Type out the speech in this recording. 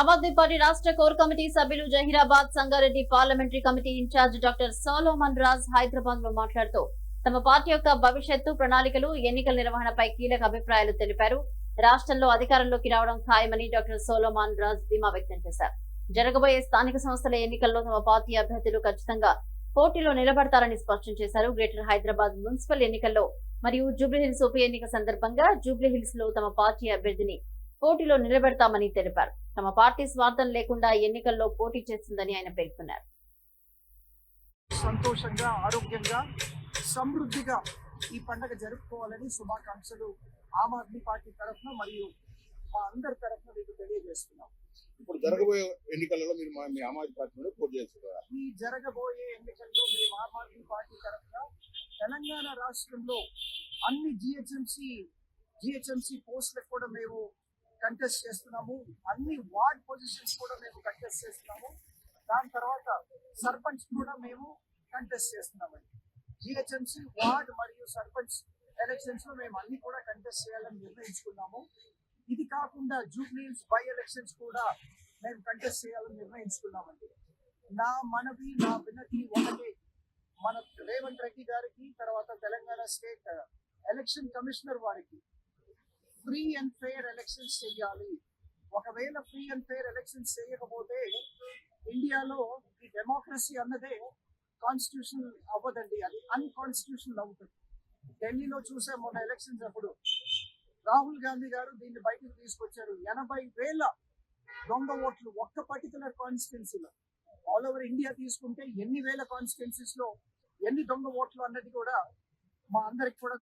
ఆమ్ Aadmi party రాష్ట్ర core committee సభ్యులు Zaheerabad Sangareddy parliamentary committee in-charge doctor Solomon Raj హైదరాబాద్లో మాట్లాడుతూ తమ పార్టీ యొక్క భవిష్యత్తు ప్రణాళికలు ఎన్నికల నిర్వహణపై కీలక అభిప్రాయాలు తెలిపారు. రాష్ట్రంలో అధికారంలోకి రావడం ఖాయమని డాక్టర్ సోలోమాన్ రాజ్ ధీమా వ్యక్తం చేశారు. జరగబోయే స్థానిక సంస్థల ఎన్నికల్లో తమ పార్టీ అభ్యర్థులు ఖచ్చితంగా పోటీలో నిలబడతారని స్పష్టం చేశారు. గ్రేటర్ హైదరాబాద్ మున్సిపల్ ఎన్నికల్లో మరియు జూబ్లీహిల్స్ ఉప ఎన్నిక సందర్భంగా జూబ్లీహిల్స్లో తమ పార్టీ అభ్యర్థిని పోటీలో నిలబెడతామని తెలిపారు. తమ పార్టీ స్వార్థం లేకుండా ఎన్నికల్లో పోటీ చేస్తుందని ఆయన పేర్కొన్నారు. సంతోషంగా ఆరోగ్యంగా సమృద్ధిగా ఈ పండగ జరుపుకోవాలని శుభాకాంక్షలు ఆమ్ ఆద్మీ పార్టీ తరఫున మరియు మా అందరి తరఫున మీకు తెలియజేస్తున్నాం. ఇప్పుడు జరగబోయే ఎన్నికలలో మీరు మా- మీ ఆమాజ్ పార్టీ నుండి పోటీ చేస్తున్నారు. ఈ జరగబోయే ఎన్నికల్లో మేము ఆమ్ ఆద్మీ పార్టీ తరఫున తెలంగాణ రాష్ట్రంలో అన్ని జిహెచ్ఎంసి జిహెచ్ఎంసి పోస్టులకు కూడా మేము కంటెస్ట్ చేస్తున్నాము. అన్ని వార్డ్ పొజిషన్స్ కూడా మేము కంటెస్ట్ చేస్తున్నాము. దాని తర్వాత సర్పంచ్ కూడా మేము కంటెస్ట్ చేస్తున్నామండి. జిహెచ్ఎంసి వార్డ్ మరియు సర్పంచ్ ఎలక్షన్స్లో మేము అన్ని కూడా కంటెస్ట్ చేయాలని నిర్ణయించుకున్నాము. ఇది కాకుండా జూబ్లీస్ బై ఎలక్షన్స్ కూడా మేము కంటెస్ట్ చేయాలని నిర్ణయించుకున్నామండి. నా మనవి నా వినతి ఒకటే. మన రేవంత్ రెడ్డి గారికి తర్వాత తెలంగాణ స్టేట్ ఎలక్షన్ కమిషనర్ వారికి ఫ్రీ అండ్ ఫెయిర్ ఎలక్షన్స్ చేయాలి. ఒకవేళ ఫ్రీ అండ్ ఫెయిర్ ఎలక్షన్స్ చేయకపోతే ఇండియాలో ఈ డెమోక్రసీ అన్నదే కాన్స్టిట్యూషన్ అవ్వదండి. అది అన్కాన్స్టిట్యూషనల్ అవుతుంది. ఢిల్లీలో చూసే మొన్న ఎలక్షన్స్ అప్పుడు. రాహుల్ గాంధీ గారు దీన్ని బయటకు తీసుకొచ్చారు. ఎనభై వేల దొంగ ఓట్లు ఒక్క పర్టికులర్ కాన్స్టిట్యున్సీలో ఆల్ ఓవర్ ఇండియా తీసుకుంటే ఎన్ని వేల కాన్స్టిట్యున్సీస్లో ఎన్ని దొంగ ఓట్లు అన్నది కూడా మా అందరికి కూడా